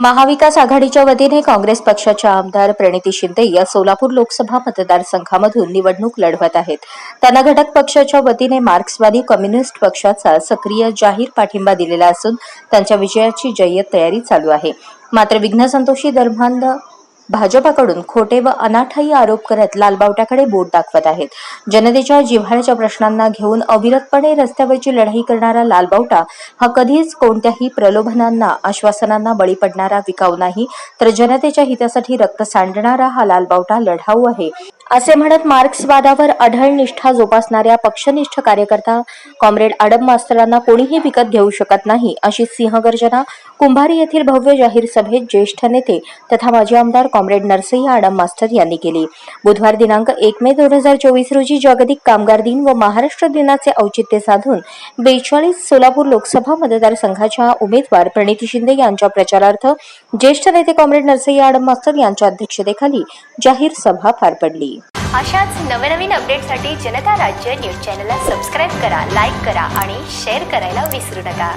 महाविकास आघाडीच्या वतीने काँग्रेस पक्षाच्या आमदार प्रणिती शिंदे या सोलापूर लोकसभा मतदारसंघामधून निवडणूक लढवत आहेत. त्यांना घटक पक्षाच्या वतीने मार्क्सवादी कम्युनिस्ट पक्षाचा सक्रिय जाहीर पाठिंबा दिलेला असून त्यांच्या विजयाची जय्यत तयारी चालू आहे. मात्र विघ्नसंतोषी दरम्यान भाजपाकडून खोटे व अनाठायी आरोप करत लालबावट्याकडे बोट दाखवत आहेत. जनतेच्या जिव्हाळ्याच्या प्रश्नांना घेऊन अविरतपणे रस्त्यावरची लढाई करणारा लालबावटा हा कधीच कोणत्याही प्रलोभनांना आश्वासनांना बळी पडणारा विकाऊ नाही तर जनतेच्या हितासाठी रक्त सांडणारा हा लालबावटा लढाऊ आहे. असे म्हणत मार्क्सवादावर अढळ निष्ठा जोपासणाऱ्या पक्षनिष्ठ कार्यकर्ता कॉम्रेड आडम मास्तरांना कोणीही विकत घेऊ शकत नाही अशी सिंहगर्जना कुंभारी येथील भव्य जाहीर सभेत ज्येष्ठ नेते तथा माजी आमदार कॉम्रेड नरसई आडम मास्टर यांनी केली. बुधवार दिनांक एक मे दोन हजार चोवीस रोजी जागतिक कामगार दिन व महाराष्ट्र दिनाचे औचित्य साधून बेचाळीस सोलापूर लोकसभा मतदारसंघाच्या उमेदवार प्रणिती शिंदे यांच्या प्रचारार्थ ज्येष्ठ नेते कॉम्रेड नरसई आडम मास्टर यांच्या अध्यक्षतेखाली जाहीर सभा पार पडली. अशाच नवनवीन अपडेटसाठी जनता राज्य न्यूज चॅनलला सबस्क्राईब करा लाईक करा आणि शेअर करायला विसरू नका.